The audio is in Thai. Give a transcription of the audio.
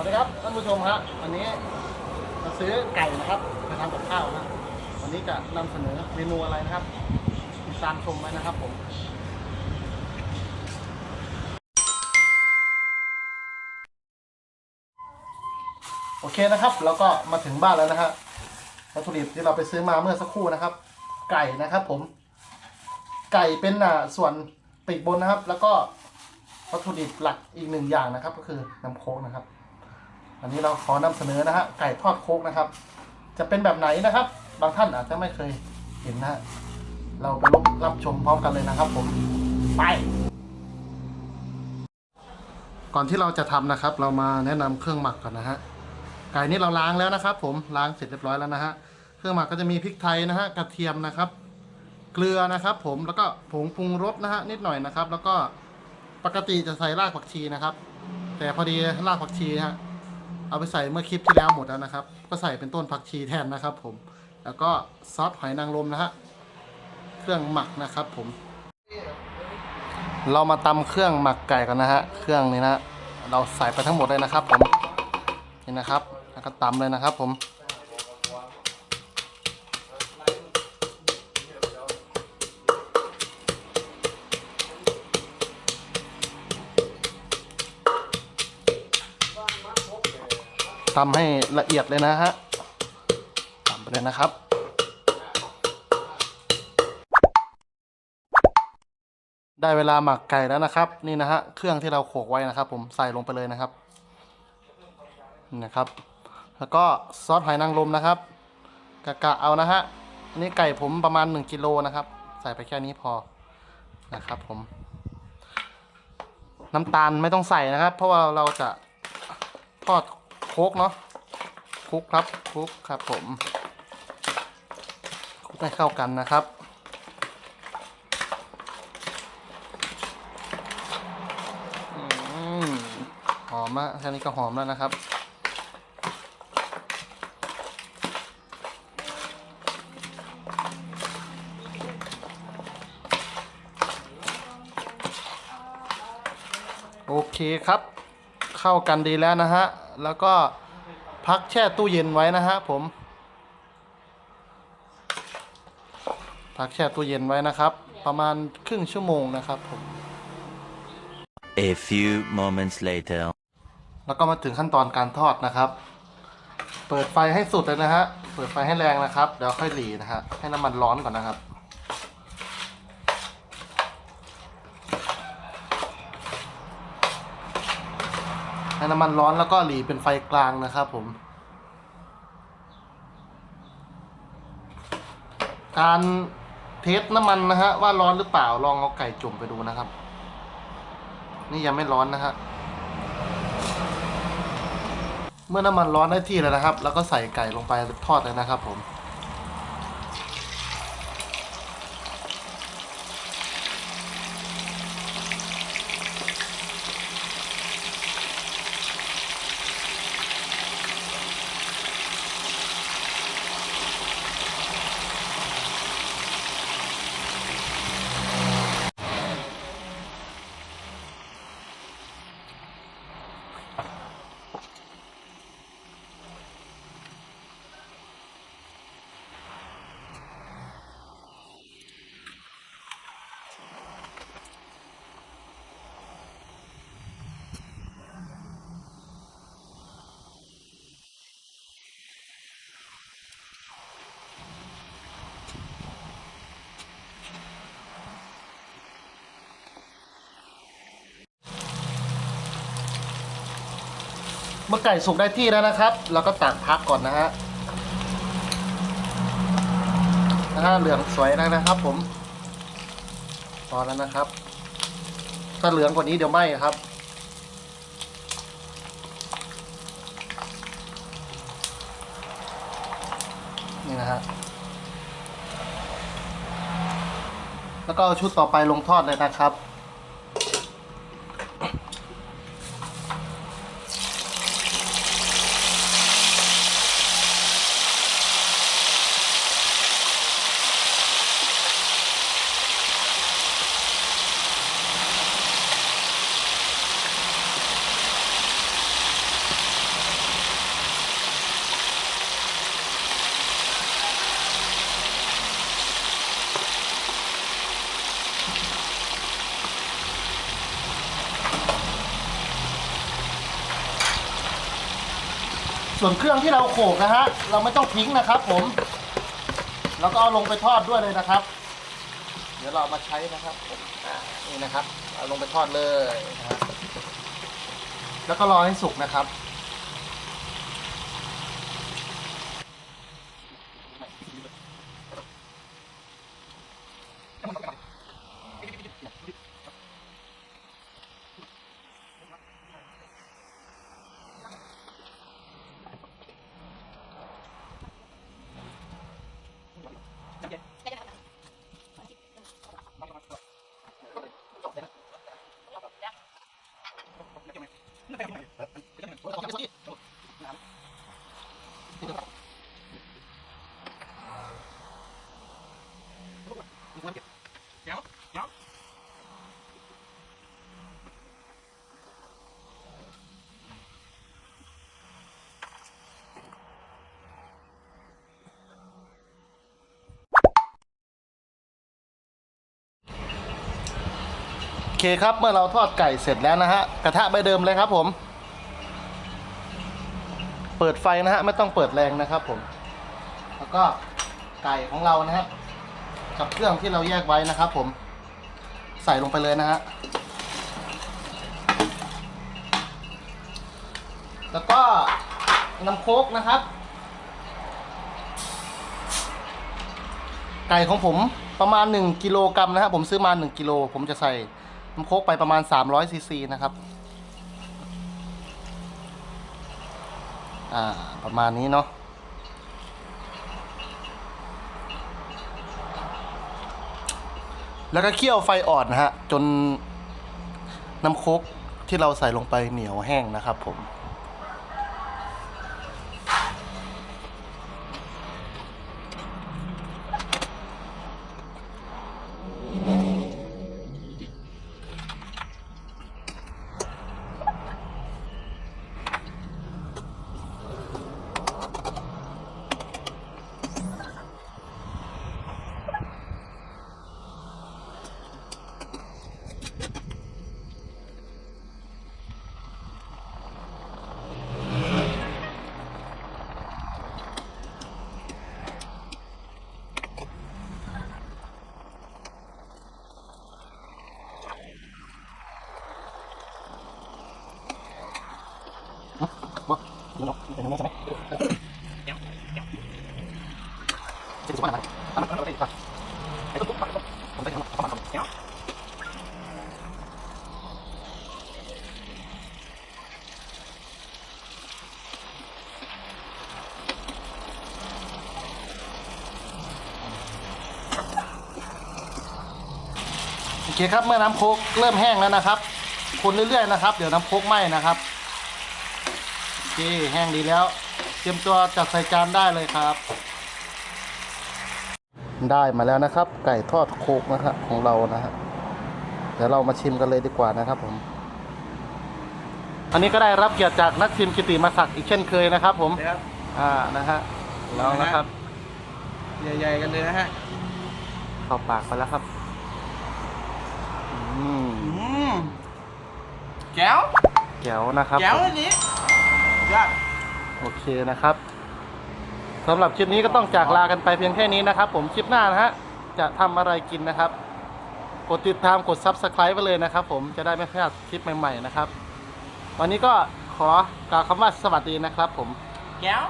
วัสดีครับท่านผู้ชมฮะวันนี้มาซื้อไก่นะครับมาทำกับข้าวนะวันนี้จะนำเสนอเมนูอะไรนะครับติดตามชมไว้นะครับผมโอเคนะครับแล้วก็มาถึงบ้านแล้วนะฮะวัตถุดิบที่เราไปซื้อมาเมื่อสักครู่นะครับ ไก่นะครับผม ไก่เป็นอ่าส่วนปีกบนนะครับ แล้วก็วัตถุดิบหลักอีกหนึ่งอย่างนะครับ ก็คือน้ำโค้กนะครับ อันนี้เราขอนำเสนอนะฮะไก่ทอดโคกนะครับ จะเป็นแบบไหนนะครับ บางท่านอาจจะไม่เคยเห็นนะฮะเราไปรับชมพร้อมกันเลยนะครับ ผมไป ก่อนที่เราจะทำนะครับ เรามาแนะนำเครื่องหมักก่อนนะฮะไก่นี่เราล้างแล้วนะครับ ผมล้างเสร็จเรียบร้อยแล้วนะฮะเครื่องหมักก็จะมีพริกไทยนะฮะกระเทียมนะครับ เกลือนะครับ ผมแล้วก็ผงปรุงรสนะฮะนิดหน่อยนะครับ แล้วก็ปกติจะใส่รากผักชีนะครับ แต่พอดีรากผักชีฮะ เอาไปใส่เมื่อคลิปที่แล้วหมดแล้วนะครับ ก็ใส่เป็นต้นผักชีแทนนะครับ ผม แล้วก็ซอสหอยนางรมนะฮะ เครื่องหมักนะครับ ผม เรามาตำเครื่องหมักไก่กันนะฮะ เครื่องนี้นะ เราใส่ไปทั้งหมดเลยนะครับ ผม นี่นะครับ แล้วก็ตำเลยนะครับ ผม ตำให้ละเอียดเลยนะฮะตำไปเลยนะครับ ได้เวลาหมักไก่แล้วนะครับ นี่นะฮะเครื่องที่เราโขลกไว้นะครับ ผมใส่ลงไปเลยนะครับนี่นะครับ แล้วก็ซอสหอยนางรมนะครับ กะกะเอานะฮะอันนี้ไก่ผมประมาณ1กิโลนะครับ ใส่ไปแค่นี้พอนะครับ ผม น้ำตาลไม่ต้องใส่นะครับ เพราะว่าเราจะทอด โคกเนาะคุกครับคุกครับผมคุกให้เข้ากันนะครับอหอมมากแค่นี้ก็หอมแล้วนะครับโอเคครับ เข้ากันดีแล้วนะฮะ แล้วก็พักแช่ตู้เย็นไว้นะฮะผมพักแช่ตู้เย็นไว้นะครับ ประมาณครึ่งชั่วโมงนะครับผม A few moments later. แล้วก็มาถึงขั้นตอนการทอดนะครับ เปิดไฟให้สุดเลยนะฮะ เปิดไฟให้แรงนะครับ เดี๋ยวค่อยหลีนะฮะ ให้น้ำมันร้อนก่อนนะครับ ให้น้ำมันร้อนแล้วก็หลีเป็นไฟกลางนะครับผม การเทสน้ำมันนะฮะว่าร้อนหรือเปล่าลองเอาไก่จุ่มไปดูนะครับ นี่ยังไม่ร้อนนะฮะเมื่อน้ำมันร้อนได้ที่แล้วนะครับ แล้วก็ใส่ไก่ลงไปทอดเลยนะครับผม เมื่อไก่สุกได้ที่แล้วนะครับ เราก็ตักพักก่อนนะฮะนะฮะเหลืองสวยแล้วนะครับ ผมพอแล้วนะครับ ถ้าเหลืองกว่านี้เดี๋ยวไหม้ครับนี่นะฮะแล้วก็เอาชุดต่อไปลงทอดเลยนะครับ ส่วนเครื่องที่เราโขลกนะฮะเราไม่ต้องทิ้งนะครับ ผมแล้วก็เอาลงไปทอดด้วยเลยนะครับ เดี๋ยวเราเอามาใช้นะครับผมอ่านี่นะครับ เอาลงไปทอดเลยนะฮะแล้วก็รอให้สุกนะครับ เคครับ เมื่อเราทอดไก่เสร็จแล้วนะฮะ กระทะใบเดิมเลยครับผม เปิดไฟนะฮะ ไม่ต้องเปิดแรงนะครับผม แล้วก็ไก่ของเรานะฮะ กับเครื่องที่เราแยกไว้นะครับผม ใส่ลงไปเลยนะฮะ แล้วก็น้ำโคกนะครับ ไก่ของผมประมาณ 1กิโลกรัมนะครับผมซื้อมา 1กิโลผมจะใส่ น้ำโคกไปประมาณ 300ซีซีนะครับ อ่า ประมาณนี้เนาะแล้วก็เคี่ยวไฟอ่อนนะฮะ จนน้ำโคกที่เราใส่ลงไปเหนียวแห้งนะครับผม โอเคครับเมื่อน้ำโคกเริ่มแห้งแล้วนะครับ คนเรื่อยๆนะครับ เดี๋ยวน้ำโคกไหม้นะครับโอเคแห้งดีแล้ว เตรียมตัวจัดใส่จานได้เลยครับ ได้มาแล้วนะครับ ไก่ทอดโคกนะฮะของเรานะฮะเดี๋ยวเรามาชิมกันเลยดีกว่านะครับผม อันนี้ก็ได้รับเกียรติจากนักชิมกิติมาศักดิ์อีกเช่นเคยนะครับ ผมนะครับอ่านะฮะเรานะครับ ใหญ่ๆกันเลยนะฮะเข้าปากไปแล้วครับอืมอืมแก้วแก้วนะครับแก้วผมอันนี้ยอด โอเคนะครับ สำหรับคลิปนี้ก็ต้องจากลากันไปเพียงแค่นี้นะครับ ผมคลิปหน้านะฮะจะทำอะไรกินนะครับ กดติดตามกด Subscribe ไปเลยนะครับ ผมจะได้ไม่พลาดคลิปใหม่ ๆ นะครับ วันนี้ก็ขอกล่าวคำว่าสวัสดีนะครับ ผม แก้ว